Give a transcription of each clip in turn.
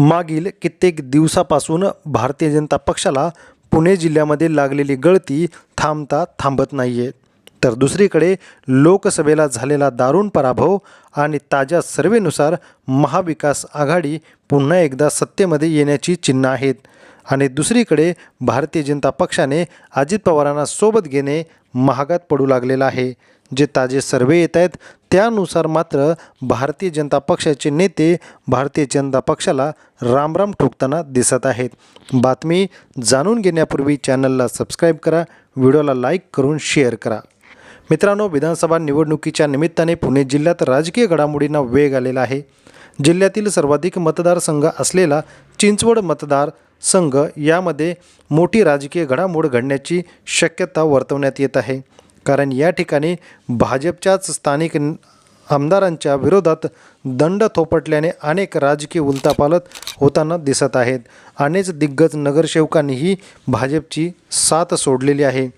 मागील कित्येक दिवसापासून भारतीय जनता पक्षाला पुणे जिल्ह्यामध्ये लागलेली गळती थांबता थांबत नाही आहे तर दुसरीकडे लोकसभेला झालेला दारुण पराभव आणि ताज्या सर्वेनुसार महाविकास आघाडी पुन्हा एकदा सत्तेमध्ये येण्याची चिन्ह आहेत. आणि दुसरीकडे भारतीय जनता पक्षाने अजित पवारांना सोबत घेणे महागात पडू लागलेलं आहे. जे ताजे सर्वे येत आहेत त्यानुसार मात्र भारतीय जनता पक्षाचे नेते भारतीय जनता पक्षाला रामराम ठोकताना दिसत आहेत. बातमी जाणून घेण्यापूर्वी चॅनलला सबस्क्राईब करा व्हिडिओला लाईक करून शेअर करा. मित्रांनो विधानसभा निवडणुकीच्या निमित्ताने पुणे जिल्ह्यात राजकीय घडामोडींना वेग आलेला आहे. जिल्ह्यातील सर्वाधिक मतदारसंघ असलेला चिंचवड मतदार संघ यामध्ये मोठी राजकीय घडामोड घडण्याची शक्यता वर्तवण्यात येत आहे. कारण या ठिकाणी भाजपच्याच स्थानिक आमदारांच्या विरोधात दंड थोपटल्याने अनेक राजकीय उलतापालत होताना दिसत आहेत. अनेक दिग्गज नगरसेवकांनीही भाजपची साथ सोडलेली आहे.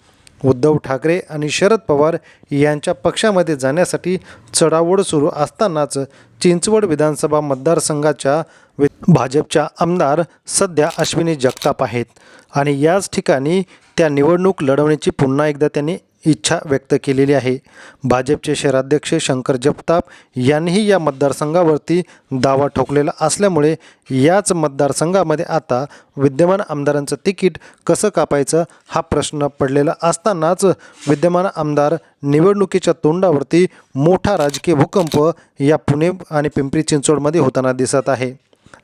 उद्धव ठाकरे आणि शरद पवार यांच्या पक्षामध्ये जाण्यासाठी चढावड सुरू असतानाच चिंचवड विधानसभा मतदारसंघाच्या वि- भाजपच्या आमदार सध्या अश्विनी जगताप आहेत. आणि याच ठिकाणी त्या निवडणूक लढवण्याची पुन्हा एकदा त्यांनी इच्छा व्यक्त केलेली आहे. भाजपचे शहराध्यक्ष शंकर जगताप यांनीही या मतदारसंघावरती दावा ठोकलेला असल्यामुळे याच मतदारसंघामध्ये आता विद्यमान आमदारांचं तिकीट कसं कापायचं हा प्रश्न पडलेला असतानाच विद्यमान आमदार निवडणुकीच्या तोंडावरती मोठा राजकीय भूकंप या पुणे आणि पिंपरी चिंचवडमध्ये होताना दिसत आहे.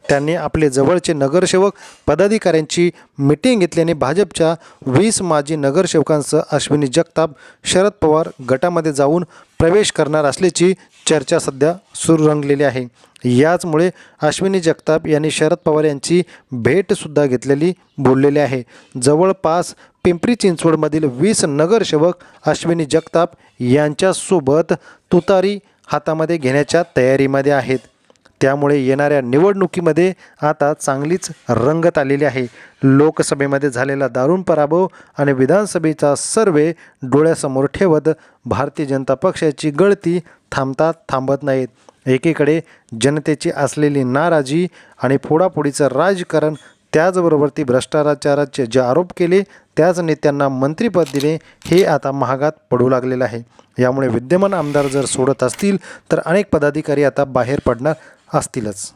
त्यांनी आपले जवळचे नगरसेवक पदाधिकाऱ्यांची मिटिंग घेतल्याने भाजपच्या वीस माजी नगरसेवकांसह अश्विनी जगताप शरद पवार गटामध्ये जाऊन प्रवेश करणार असल्याची चर्चा सध्या सुरू रंगलेली आहे. याचमुळे अश्विनी जगताप यांनी शरद पवार यांची भेटसुद्धा घेतलेली बोललेली आहे. जवळपास पिंपरी चिंचवडमधील वीस नगरसेवक अश्विनी जगताप यांच्यासोबत तुतारी हातामध्ये घेण्याच्या तयारीमध्ये आहेत. त्यामुळे येणाऱ्या निवडणुकीमध्ये आता चांगलीच रंगत आलेली आहे. लोकसभेमध्ये झालेला दारुण पराभव आणि विधानसभेचा सर्वे डोळ्यासमोर ठेवत भारतीय जनता पक्षाची गळती थांबता थांबत नाहीत. एकीकडे जनतेची असलेली नाराजी आणि फोडाफोडीचं राजकारण त्याचबरोबर ती भ्रष्टाचाराचे जे आरोप केले त्याच नेत्यांना मंत्रिपद दिले हे आता महागात पडू लागलेलं आहे. यामुळे विद्यमान आमदार जर सोडत असतील तर अनेक पदाधिकारी आता बाहेर पडणार असतीलच.